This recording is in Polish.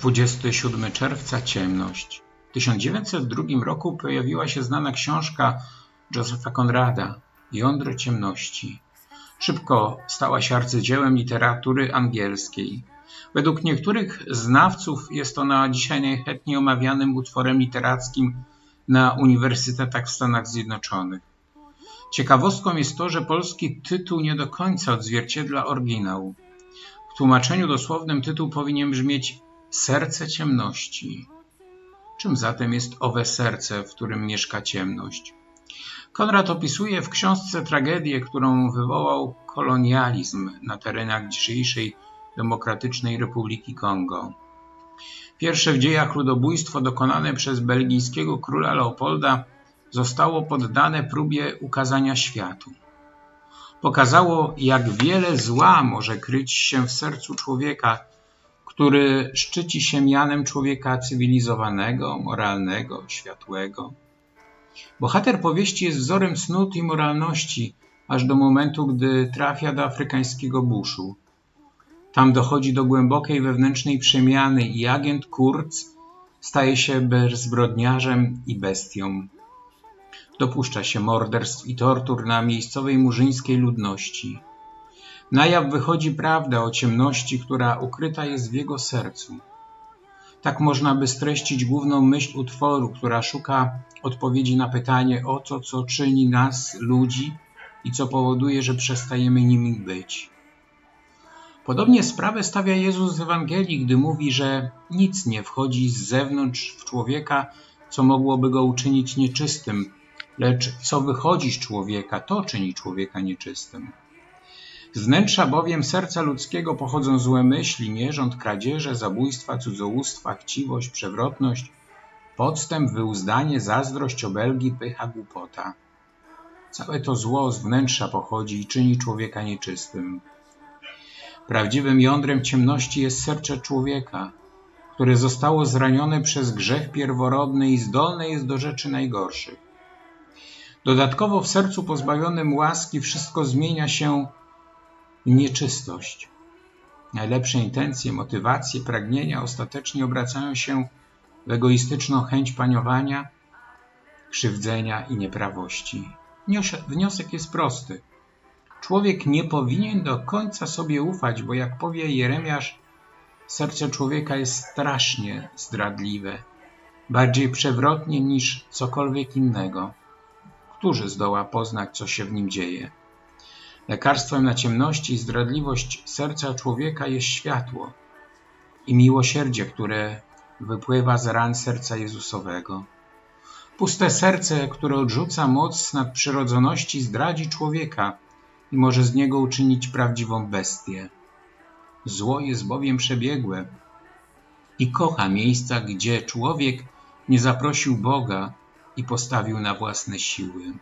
27 czerwca Ciemność. W 1902 roku pojawiła się znana książka Josepha Conrada Jądro ciemności. Szybko stała się arcydziełem literatury angielskiej. Według niektórych znawców jest ona dzisiaj najchętniej omawianym utworem literackim na uniwersytetach w Stanach Zjednoczonych. Ciekawostką jest to, że polski tytuł nie do końca odzwierciedla oryginał. W tłumaczeniu dosłownym tytuł powinien brzmieć Serce ciemności. Czym zatem jest owe serce, w którym mieszka ciemność? Konrad opisuje w książce tragedię, którą wywołał kolonializm na terenach dzisiejszej Demokratycznej Republiki Kongo. Pierwsze w dziejach ludobójstwo dokonane przez belgijskiego króla Leopolda zostało poddane próbie ukazania światu. Pokazało, jak wiele zła może kryć się w sercu człowieka, który szczyci się mianem człowieka cywilizowanego, moralnego, światłego. Bohater powieści jest wzorem cnót i moralności, aż do momentu, gdy trafia do afrykańskiego buszu. Tam dochodzi do głębokiej wewnętrznej przemiany i agent Kurz staje się bezbrodniarzem i bestią. Dopuszcza się morderstw i tortur na miejscowej murzyńskiej ludności. Na jaw wychodzi prawda o ciemności, która ukryta jest w jego sercu. Tak można by streścić główną myśl utworu, która szuka odpowiedzi na pytanie o to, co czyni nas, ludzi, i co powoduje, że przestajemy nimi być. Podobnie sprawę stawia Jezus z Ewangelii, gdy mówi, że nic nie wchodzi z zewnątrz w człowieka, co mogłoby go uczynić nieczystym, lecz co wychodzi z człowieka, to czyni człowieka nieczystym. Z wnętrza bowiem serca ludzkiego pochodzą złe myśli, nierząd, kradzieże, zabójstwa, cudzołóstwa, chciwość, przewrotność, podstęp, wyuzdanie, zazdrość, obelgi, pycha, głupota. Całe to zło z wnętrza pochodzi i czyni człowieka nieczystym. Prawdziwym jądrem ciemności jest serce człowieka, które zostało zranione przez grzech pierworodny i zdolne jest do rzeczy najgorszych. Dodatkowo w sercu pozbawionym łaski wszystko zmienia się nieczystość. Najlepsze intencje, motywacje, pragnienia ostatecznie obracają się w egoistyczną chęć paniowania, krzywdzenia i nieprawości. Wniosek jest prosty. Człowiek nie powinien do końca sobie ufać, bo jak powie Jeremiasz, serce człowieka jest strasznie zdradliwe, bardziej przewrotnie niż cokolwiek innego. Którzy zdoła poznać, co się w nim dzieje? Lekarstwem na ciemności i zdradliwość serca człowieka jest światło i miłosierdzie, które wypływa z ran serca Jezusowego. Puste serce, które odrzuca moc nadprzyrodzoności, zdradzi człowieka i może z niego uczynić prawdziwą bestię. Zło jest bowiem przebiegłe i kocha miejsca, gdzie człowiek nie zaprosił Boga i postawił na własne siły.